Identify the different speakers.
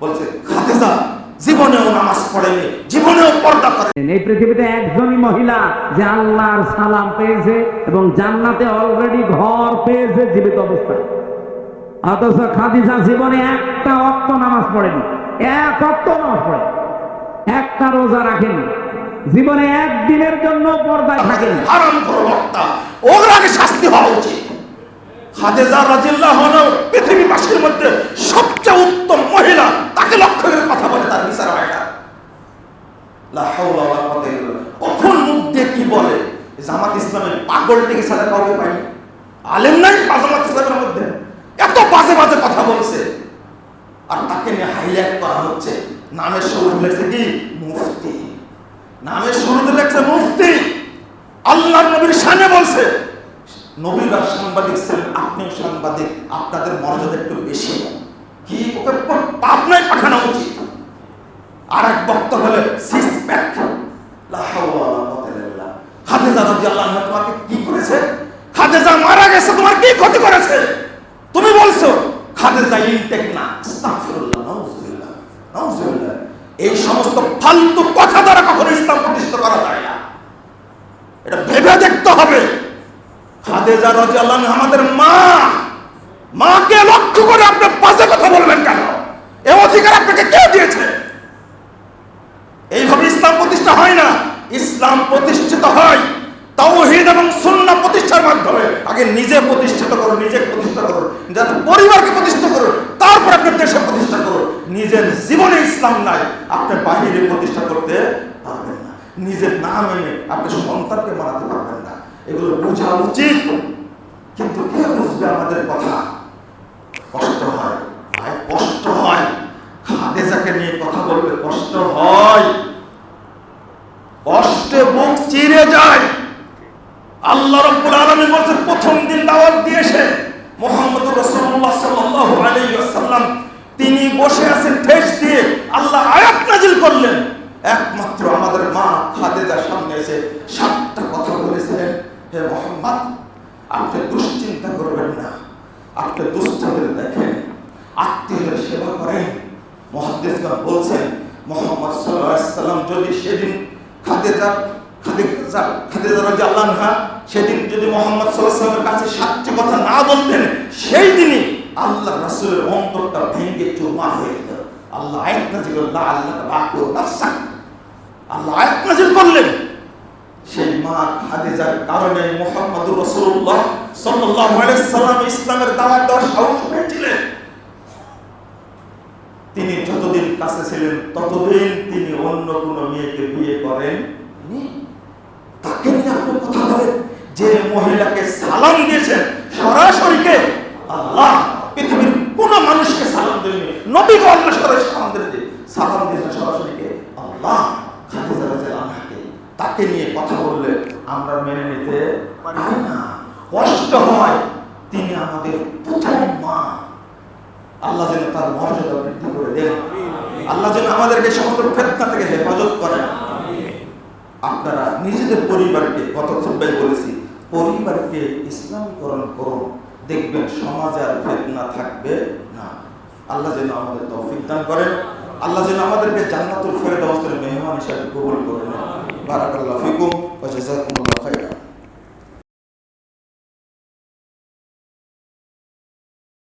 Speaker 1: বলছে জীবনেও নামাজ পড়েনি জীবনেও পর্দা করে
Speaker 2: এই পৃথিবীতে একজনই মহিলা যে আল্লাহর সালাম পেয়েছে এবং জান্নাতে অলরেডি ঘর পেয়েছে জীবিত অবস্থায়। অথচ খাদিজা জীবনে একটা অক্ত নামাজ পড়েনি এক অক্ত নামাজ পড়ে একটা রোজা রাখেনি জীবনে একদিনের জন্য পর্দায় থাকেনি।
Speaker 1: হারাম করো বক্তা ওর আগে শাস্তি হওয়া উচিত। খাদেজা রাজিল্লাহ পৃথিবীবাসীর মধ্যে সবচেয়ে উত্তম মহিলা তাকে লক্ষ্য করে কথা বলে তার বিচার হয় না লা হাওলা ওয়ালা কুওয়াতা ইল্লা বিল্লাহ। কখন মুখ দিয়ে কি বলে জামাত ইসলামের পাগল থেকে ছাড়া কাউকে পাইনি। আলেম নাই জামাত ইসলামের মধ্যে। এত বাজে বাজে কথা বলছে। আর তাকে নিয়ে হাইলাইট করা হচ্ছে নামের শুরুতে লেখছে কি? মুফতি। নামের শুরুতে লেখছে মুফতি। আল্লাহ নবীর সামনে বলছে, নবীরা সাংবাদিক ছিলেন, আপনিও সাংবাদিক, আপনাদের মর্যাদা একটু বেশি। কি? ওকে পাবনায় পাঠানো উচিত। আর এক বক্তব্য হলে কি করেছে? খাদেজা মারা গেছে, তোমার কি ক্ষতি করেছে? তুমি বলছো, খাদেজা এই সমস্ত ফালতু কথা প্রতিষ্ঠিত করা যায় না। এটা ভেবে দেখতে হবে। খাদেজা আনহা আমাদের মা, মাকে লক্ষ্য করে আপনি পাশে কথা বলবেন কেন এ অধিকার আপনাকে কে দিয়েছে এইভাবে ইসলাম প্রতিষ্ঠা হয় না ইসলাম প্রতিষ্ঠিত হয় তাওহীদ এবং সুন্নাহ প্রতিষ্ঠার মাধ্যমে আগে নিজে প্রতিষ্ঠিত করো নিজে প্রতিষ্ঠা করো, যাতে পরিবারকে প্রতিষ্ঠা করো, তারপর আপনি দেশে প্রতিষ্ঠা করো। নিজের জীবনে ইসলাম নাই, আপনি বাহিরে প্রতিষ্ঠা করতে পারবেন না। নিজের না মেনে আপনি সন্তানকে মানাতে পারবেন না। এগুলো বোঝা উচিত। কিন্তু কে বুঝবে আমাদের কথা? কষ্ট হয়। ভাই, কষ্ট হয়। খাদেজাকে নিয়ে কথা বলবে কষ্ট হয়। কষ্টে বুক চিরে যায়। আল্লাহ রাব্বুল আলামিন বলছেন, প্রথম দিন দাওয়াত দিয়েছে মুহাম্মদুর রাসূলুল্লাহ সাল্লাল্লাহু আলাইহি ওয়াসাল্লাম, তিনি বসে আছেন, ঠেস দিয়ে আল্লাহ আয়াত নাজিল করলেন। একমাত্র আমাদের মা খাদেজার সামনে এসে সাতটা কথা বলেছিলেন, হে মোহাম্মদ, আপনি দুশ্চিন্তা করবেন না, আপনি দুস্থদের দেখেন, আত্মীয়দের সেবা করেন। মহাদ্দেশগণ বলছেন, মোহাম্মদ আলাইহি সাল্লাম যদি সেদিন খাদেজা খাদেজা সেদিন যদি মোহাম্মদ সাল্লামের কাছে সাতটি কথা না বলতেন, সেই দিনই আল্লাহ রাসূলের অন্তরটা ভেঙে চুরমার হয়ে যেত। আল্লাহ আয়াত আল্লাহ নাফসাক। আল্লাহ আয়াত করলেন। সেই মা খাদিজার কারণে মুহাম্মদুর রাসূলুল্লাহ সাল্লাল্লাহু আলাইহি সাল্লাম ইসলামের দাওয়াত দেওয়ার সাহস পেয়েছিলেন। তিনি যতদিন কাছে ছিলেন, ততদিন তিনি অন্য কোনো মেয়েকে বিয়ে করেন তাকে নিয়ে আপনি কথা বলেন যে মহিলাকে সালাম দিয়েছেন সরাসরি কে আল্লাহ পৃথিবীর কোন মানুষকে সালাম দেননি। নবীকে আল্লাহ সরাসরি সালাম দেননি। সালাম দিয়েছেন সরাসরি কে আল্লাহ খাদিজা রাদিয়াল্লাহু আনহাকে। তাকে নিয়ে কথা বললে আমরা মেনে নিতে পারি না। কষ্ট হয়। তিনি আমাদের প্রথম মা। আল্লাহ যেন তার মর্যাদা বৃদ্ধি করে দেন। আল্লাহ যেন আমাদেরকে সমস্ত ফেতনা থেকে হেফাজত করেন। আপনারা নিজেদের পরিবারকে গত খুববাই বলেছি পরিবারকে ইসলামীকরণ করুন। দেখবেন সমাজে আর ফেতনা থাকবে না। আল্লাহ যেন আমাদের তৌফিক দান করেন। আল্লাহ যেন আমাদেরকে জান্নাতুল ফেরদাউসের মেহমান হিসাবে কবুল করে নেন বারাকাল্লাহ ফিকুম ওয়া